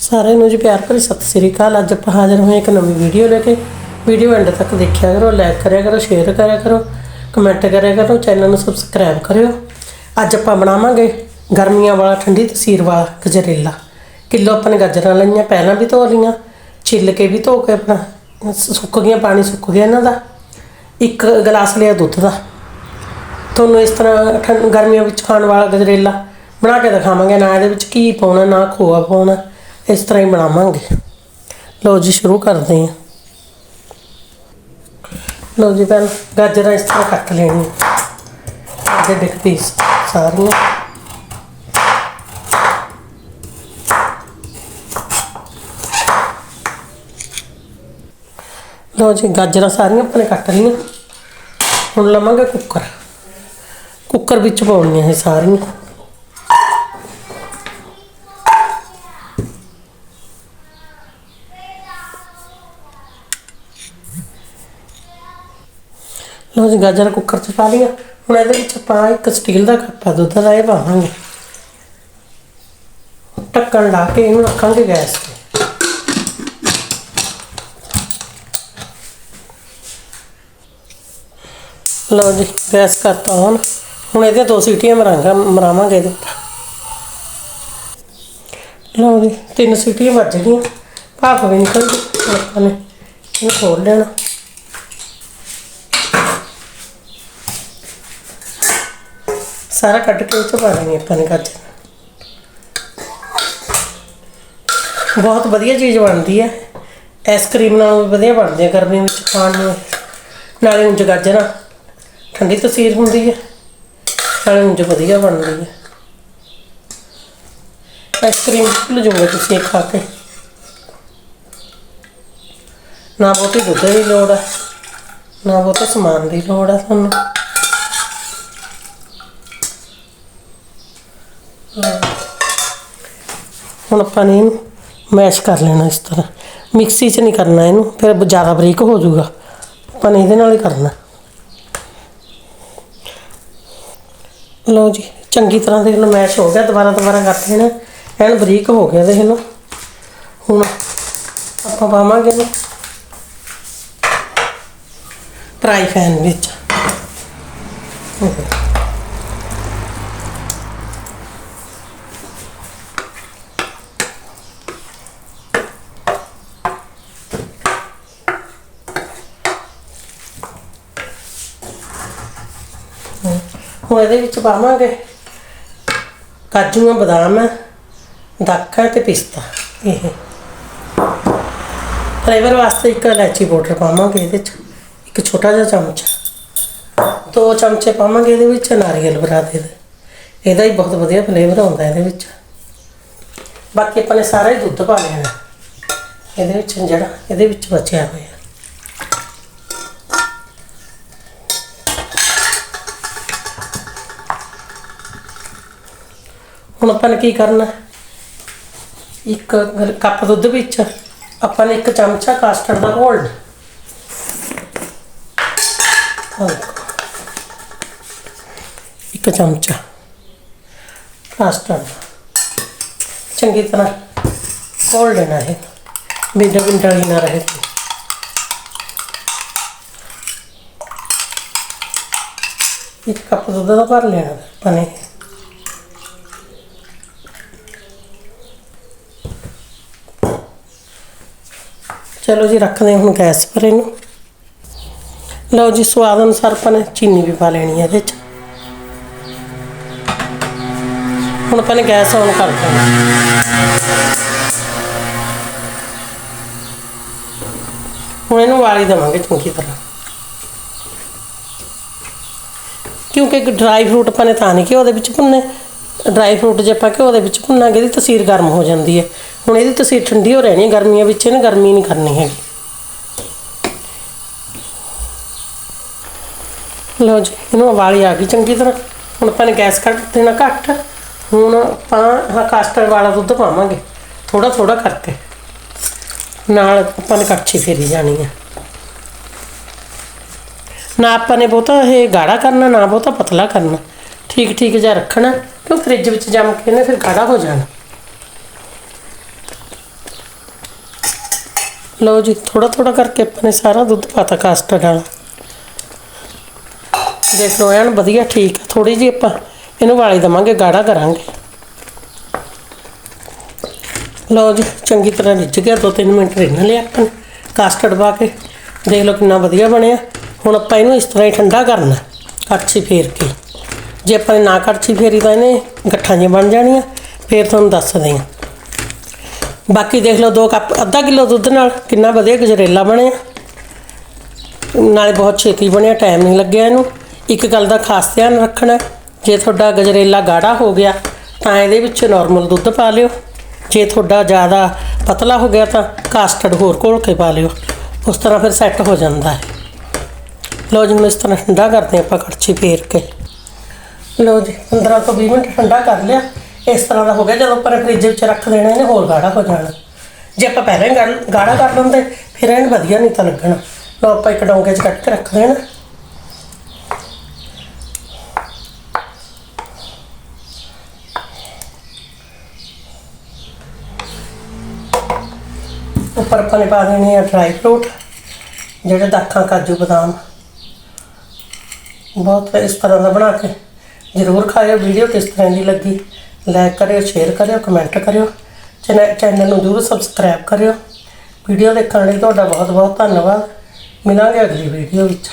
ਸਾਰਿਆਂ ਨੂੰ ਜੀ ਪਿਆਰ ਭਰੀ ਸਤਿ ਸ੍ਰੀ ਅਕਾਲ। ਅੱਜ ਆਪਾਂ ਹਾਜ਼ਰ ਹੋਏ ਇੱਕ ਨਵੀਂ ਵੀਡੀਓ ਲੈ ਕੇ। ਵੀਡੀਓ ਐਂਡ ਤੱਕ ਦੇਖਿਆ ਕਰੋ ਲਾਈਕ ਕਰਿਆ ਕਰੋ ਸ਼ੇਅਰ ਕਰਿਆ ਕਰੋ ਕਮੈਂਟ ਕਰਿਆ ਕਰੋ ਚੈਨਲ ਨੂੰ ਸਬਸਕ੍ਰਾਈਬ ਕਰਿਓ। ਅੱਜ ਆਪਾਂ ਬਣਾਵਾਂਗੇ ਗਰਮੀਆਂ ਵਾਲਾ, ਠੰਡੀ ਤਸੀਰ ਵਾਲਾ ਗਜਰੇਲਾ। ਕਿਲੋ ਆਪਾਂ ਨੇ ਗਾਜਰਾਂ ਲਈਆਂ, ਪਹਿਲਾਂ ਵੀ ਧੋ ਲਈਆਂ, ਛਿੱਲ ਕੇ ਵੀ ਧੋ ਕੇ ਆਪਣਾ ਸੁੱਕ ਗਿਆ ਪਾਣੀ ਸੁੱਕ ਗਿਆ ਇਹਨਾਂ ਦਾ। ਇੱਕ ਗਲਾਸ ਲਿਆ ਦੁੱਧ ਦਾ। ਤੁਹਾਨੂੰ ਇਸ ਤਰ੍ਹਾਂ ਠੰਡ ਗਰਮੀਆਂ ਵਿੱਚ ਖਾਣ ਵਾਲਾ ਗਜਰੇਲਾ ਬਣਾ ਕੇ ਦਿਖਾਵਾਂਗੇ। ਨਾ ਇਹਦੇ ਵਿੱਚ ਘੀ ਪਾਉਣਾ, ਨਾ ਖੋਆ ਪਾਉਣਾ। ਇਸ ਤਰ੍ਹਾਂ ਹੀ ਬਣਾਵਾਂਗੇ ਲਓ ਜੀ ਸ਼ੁਰੂ ਕਰਦੇ ਹਾਂ ਲਓ ਜੀ ਪਹਿਲਾਂ ਗਾਜਰਾਂ ਇਸ ਤਰ੍ਹਾਂ ਕੱਟ ਲੈਣੀਆਂ ਅੱਧੇ ਡਿਕ ਪੀਸ ਸਾਰੀਆਂ ਲਓ ਜੀ ਗਾਜਰਾਂ ਸਾਰੀਆਂ ਆਪਾਂ ਨੇ ਕੱਟ ਲਈਆਂ ਹੁਣ ਲਵਾਂਗੇ ਕੁੱਕਰ ਕੁੱਕਰ ਵਿੱਚ ਪਾਉਣੀਆਂ ਇਹ ਸਾਰੀਆਂ ਲਓ ਜੀ ਗਾਜਰ ਕੁੱਕਰ 'ਚ ਪਾ ਲਿਆ ਹੁਣ ਇਹਦੇ ਵਿੱਚ ਆਪਾਂ ਇੱਕ ਸਟੀਲ ਦਾ ਕੱਪ ਆ ਦੁੱਧ ਦਾ ਇਹ ਪਾਵਾਂਗੇ। ਢੱਕਣ ਲਾ ਕੇ ਇਹਨੂੰ ਰੱਖਾਂਗੇ ਗੈਸ ਤੇ। ਲਓ ਜੀ, ਗੈਸ ਕਰਤਾ ਹੁਣ ਹੁਣ ਇਹਦੇ ਦੋ ਸੀਟੀਆਂ ਮਰਾਂਗਾ ਮਰਾਵਾਂਗੇ ਇਹਦੇ ਲਓ ਜੀ, ਤਿੰਨ ਸੀਟੀਆਂ ਵੱਜ ਗਈਆਂ। ਭਾਫ ਵੀ ਨਿਕਲ ਗਈ। ਆਪਾਂ ਨੇ ਇਹਨੂੰ ਖੋਲ ਲੈਣਾ। ਸਾਰਾ ਕੱਢ ਕੇ ਉਹ 'ਚ ਪਾ ਦੇਣੀ ਆਪਾਂ ਨੇ ਗਾਜਰ। ਬਹੁਤ ਵਧੀਆ ਚੀਜ਼ ਬਣਦੀ ਹੈ। ਆਈਸਕ੍ਰੀਮ ਨਾਲ ਵੀ ਵਧੀਆ ਬਣਦੀ ਹੈ ਗਰਮੀ ਵਿੱਚ ਖਾਣ ਨੂੰ। ਨਾਲੇ ਉਂਝ ਗਾਜਰਾਂ, ਠੰਡੀ ਤਸੀਰ ਹੁੰਦੀ ਹੈ। ਨਾਲੇ ਉਂਝ ਵਧੀਆ ਬਣਦੀ ਹੈ। ਆਈਸਕ੍ਰੀਮ ਭੁੱਲ ਜਾਓਗੇ ਤੁਸੀਂ ਇਹ ਖਾ ਕੇ। ਨਾ ਬਹੁਤੀ ਦੁੱਧ ਦੀ ਲੋੜ ਹੈ, ਨਾ ਬਹੁਤੇ ਸਮਾਨ ਦੀ ਲੋੜ ਹੈ ਤੁਹਾਨੂੰ। ਹੁਣ ਆਪਾਂ ਨੇ ਇਹਨੂੰ ਮੈਸ਼ ਕਰ ਲੈਣਾ ਇਸ ਤਰ੍ਹਾਂ। ਮਿਕਸੀ 'ਚ ਨਹੀਂ ਕਰਨਾ ਇਹਨੂੰ, ਫਿਰ ਜ਼ਿਆਦਾ ਬਰੀਕ ਹੋ ਜਾਊਗਾ। ਆਪਾਂ ਨੇ ਇਹਦੇ ਨਾਲ ਹੀ ਕਰਨਾ। ਲਓ ਜੀ, ਚੰਗੀ ਤਰ੍ਹਾਂ ਦੇਖ ਲਓ ਮੈਸ਼ ਹੋ ਗਿਆ, ਦੁਬਾਰਾ ਦੁਬਾਰਾ ਕਰ ਲੈਣਾ। ਐਨ ਬਰੀਕ ਹੋ ਗਿਆ ਦੇਖ ਲਓ। ਹੁਣ ਆਪਾਂ ਪਾਵਾਂਗੇ ਇਹਨੂੰ ਫਰਾਈ ਪੈਨ ਵਿੱਚ। ਹੁਣ ਇਹਦੇ ਵਿੱਚ ਪਾਵਾਂਗੇ। ਕਾਜੂ ਆ ਬਦਾਮ ਹੈ ਦਾਖਾ ਤੇ ਪਿਸਤਾ, ਇਹ। ਫਲੇਵਰ ਵਾਸਤੇ ਇੱਕ ਇਲਾਚੀ ਪਾਊਡਰ ਪਾਵਾਂਗੇ ਇਹਦੇ ਚ, ਇੱਕ ਛੋਟਾ ਜਿਹਾ ਚਮਚਾ। ਦੋ ਚਮਚੇ ਪਾਵਾਂਗੇ ਇਹਦੇ ਵਿੱਚ ਨਾਰੀਅਲ ਬਰਾਦੇ ਦੇ। ਇਹਦਾ ਹੀ ਬਹੁਤ ਵਧੀਆ ਫਲੇਵਰ ਆਉਂਦਾ ਇਹਦੇ ਵਿੱਚ। ਬਾਕੀ ਆਪਾਂ ਨੇ ਸਾਰਾ ਹੀ ਦੁੱਧ ਪਾ ਲੈਣਾ ਇਹਦੇ ਵਿੱਚ ਜਿਹੜਾ, ਇਹਦੇ ਵਿੱਚ ਬਚਿਆ ਹੋਇਆ। ਹੁਣ ਆਪਾਂ ਨੇ ਕੀ ਕਰਨਾ? ਇੱਕ ਗਲ- ਕੱਪ ਦੁੱਧ ਵਿੱਚ, ਆਪਾਂ ਨੇ ਇੱਕ ਚਮਚਾ ਕਾਸਟਰਡ ਦਾ ਘੋਲਣਾ ਆਹ ਦੇਖੋ। ਇੱਕ ਚਮਚਾ ਕਾਸਟਰਡ ਦਾ। ਚੰਗੀ ਤਰ੍ਹਾਂ ਘੋਲ ਲੈਣਾ ਹੈ ਬਿੰਡਾ ਬਿੰਡਾ ਹੀ ਨਾ ਰਹੇ। ਇੱਕ ਕੱਪ ਦੁੱਧ ਦਾ ਭਰ ਲੈਣਾ ਆਪਾਂ ਨੇ। ਚਲੋ ਜੀ, ਰੱਖਦੇ ਹਾਂ ਹੁਣ ਗੈਸ ਪਰ ਇਹਨੂੰ। ਲਓ ਜੀ, ਸਵਾਦ ਅਨੁਸਾਰ ਆਪਾਂ ਨੇ ਚੀਨੀ ਵੀ ਪਾ ਲੈਣੀ ਹੈ ਇਹਦੇ ਚ। ਹੁਣ ਆਪਾਂ ਨੇ ਗੈਸ ਔਨ ਕਰ ਦੇਣਾ। ਹੁਣ ਇਹਨੂੰ ਵਾਲੀ ਦੇਵਾਂਗੇ ਚੰਗੀ ਤਰ੍ਹਾਂ। ਕਿਉਂਕਿ ਡਰਾਈ ਫਰੂਟ ਆਪਾਂ ਨੇ ਤਾਂ ਨਹੀਂ ਕਿ ਉਹਦੇ ਵਿੱਚ ਭੁੰਨੇ ਡਰਾਈ ਫਰੂਟ ਜੇ ਆਪਾਂ ਘਿਓ ਦੇ ਵਿੱਚ ਭੁੰਨਾਂਗੇ, ਇਹਦੀ ਤਸੀਰ ਗਰਮ ਹੋ ਜਾਂਦੀ ਹੈ। ਹੁਣ ਇਹਦੀ ਤੁਸੀਂ ਠੰਡੀ ਹੋ ਰਹਿਣੀ ਗਰਮੀਆਂ ਵਿੱਚ ਇਹਨੇ ਗਰਮੀ ਨਹੀਂ ਕਰਨੀ ਹੈਗੀ। ਲਓ ਜੀ, ਇਹਨੂੰ ਉਬਾਲੀ ਆ ਗਈ ਚੰਗੀ ਤਰ੍ਹਾਂ। ਹੁਣ ਆਪਾਂ ਨੇ ਗੈਸ ਕੱਟ ਦੇਣਾ ਘੱਟ। ਹੁਣ ਆਪਾਂ ਆਹ ਕਾਸਟਰ ਵਾਲਾ ਦੁੱਧ ਪਾਵਾਂਗੇ ਥੋੜਾ ਥੋੜਾ ਕਰਕੇ। ਨਾਲ ਆਪਾਂ ਨੇ ਕੜਛੀ ਫੇਰੀ ਜਾਣੀ ਹੈ ਨਾ ਆਪਾਂ ਨੇ ਬਹੁਤਾ ਇਹ ਗਾੜਾ ਕਰਨਾ, ਨਾ ਬਹੁਤਾ ਪਤਲਾ ਕਰਨਾ। ਠੀਕ ਠੀਕ ਜਿਹਾ ਰੱਖਣਾ, ਕਿਉਂ ਫ੍ਰਿਜ ਵਿੱਚ ਜੰਮ ਕੇ ਨੇ ਫਿਰ ਗਾੜਾ ਹੋ ਜਾਣਾ। ਲਓ ਜੀ ਥੋੜਾ ਥੋੜਾ ਕਰਕੇ ਆਪਾਂ ਨੇ ਸਾਰਾ ਦੁੱਧ ਪਾਤਾ ਕਾਸਟਰਡ ਵਾਲਾ। ਦੇਖ ਲਓ, ਐਨ ਵਧੀਆ ਠੀਕ ਥੋੜੀ ਜਿਹੀ ਆਪਾਂ ਇਹਨੂੰ ਵਾਲੀ ਦਵਾਂਗੇ, ਗਾੜਾ ਕਰਾਂਗੇ। ਲਓ ਜੀ, ਚੰਗੀ ਤਰ੍ਹਾਂ ਰਿੱਝ ਗਿਆ, ਦੋ ਤਿੰਨ ਮਿੰਟ ਰਿੰਨ ਲਿਆ ਆਪਾਂ ਨੇ ਕਾਸਟਰਡ ਪਾ ਕੇ। ਦੇਖ ਲਓ ਕਿੰਨਾ ਵਧੀਆ ਬਣਿਆ। ਹੁਣ ਆਪਾਂ ਇਹਨੂੰ ਇਸ ਤਰ੍ਹਾਂ ਹੀ ਠੰਡਾ ਕਰਨਾ, ਕੜਛੀ ਫੇਰ ਕੇ। ਜੇ ਆਪਾਂ ਨੇ ਨਾ ਕੜਛੀ ਫੇਰੀ ਤਾਂ ਇਹਨੇ ਗੱਠਾਂ ਜਿਹੀਆਂ ਬਣ ਜਾਣੀਆਂ, ਫੇਰ ਤੁਹਾਨੂੰ ਦੱਸਦੇ ਹਾਂ ਬਾਕੀ ਦੇਖ ਲਓ 2 ਕੱਪ, ਅੱਧਾ ਕਿਲੋ ਦੁੱਧ ਨਾਲ ਕਿੰਨਾ ਵਧੀਆ ਗਜਰੇਲਾ ਬਣਿਆ। ਨਾਲੇ ਬਹੁਤ ਛੇਤੀ ਬਣਿਆ ਟਾਈਮ ਨਹੀਂ ਲੱਗਿਆ ਇਹਨੂੰ। ਇੱਕ ਗੱਲ ਦਾ ਖਾਸ ਧਿਆਨ ਰੱਖਣਾ, ਜੇ ਤੁਹਾਡਾ ਗਜਰੇਲਾ ਗਾੜਾ ਹੋ ਗਿਆ, ਤਾਂ ਇਹਦੇ ਵਿੱਚ ਨਾਰਮਲ ਦੁੱਧ ਪਾ ਲਿਓ। ਜੇ ਤੁਹਾਡਾ ਜ਼ਿਆਦਾ ਪਤਲਾ ਹੋ ਗਿਆ ਤਾਂ ਕਾਸਟਰਡ ਹੋਰ ਘੋਲ ਕੇ ਪਾ ਲਿਓ। ਉਸ ਤਰ੍ਹਾਂ ਫਿਰ ਸੈੱਟ ਹੋ ਜਾਂਦਾ ਹੈ। ਲਓ ਜੀ ਮੈਂ ਇਸ ਤਰ੍ਹਾਂ ਠੰਡਾ ਕਰਦੇ ਹਾਂ ਆਪਾਂ ਕੜਛੀ ਫੇਰ ਕੇ। ਲਓ ਜੀ 15 ਤੋਂ 20 ਮਿੰਟ ਠੰਡਾ ਕਰ ਲਿਆ। ਇਸ ਤਰ੍ਹਾਂ ਦਾ ਹੋ ਗਿਆ, ਜਦੋਂ ਆਪਾਂ ਨੇ ਫ੍ਰਿਜ ਵਿੱਚ ਰੱਖ ਦੇਣਾ, ਇਹਨੇ ਹੋਰ ਗਾੜਾ ਹੋ ਜਾਣਾ। ਜੇ ਆਪਾਂ ਪਹਿਲਾਂ ਹੀ ਗਾੜ- ਗਾੜਾ ਕਰ ਲੈਂਦੇ, ਫਿਰ ਇਹਨੂੰ ਵਧੀਆ ਨਹੀਂ ਤਾਂ ਲੱਗਣਾ। ਲਓ ਆਪਾਂ ਇੱਕ ਡੋਂਗੇ 'ਚ ਕੱਟ ਕੇ ਰੱਖ ਦੇਣਾ। ਉੱਪਰ ਆਪਾਂ ਨੇ ਪਾ ਦੇਣੇ ਆ ਡਰਾਈ ਫਰੂਟ ਜਿਹੜੇ ਦਾਖਾਂ, ਕਾਜੂ, ਬਦਾਮ। ਬਹੁਤ ਇਸ ਤਰ੍ਹਾਂ ਦਾ ਬਣਾ ਕੇ ਜ਼ਰੂਰ ਖਾਇਓ ਵੀਡੀਓ ਕਿਸ ਤਰ੍ਹਾਂ ਦੀ ਲੱਗੀ। ਲਾਈਕ ਕਰਿਓ ਸ਼ੇਅਰ ਕਰਿਓ ਕਮੈਂਟ ਕਰਿਓ ਚੈਨਲ ਚੈਨਲ ਨੂੰ ਜ਼ਰੂਰ ਸਬਸਕ੍ਰਾਈਬ ਕਰਿਓ। ਵੀਡੀਓ ਦੇਖਣ ਲਈ ਤੁਹਾਡਾ ਬਹੁਤ ਬਹੁਤ ਧੰਨਵਾਦ। ਮਿਲਾਂਗੇ ਅਗਲੀ ਵੀਡੀਓ ਵਿੱਚ।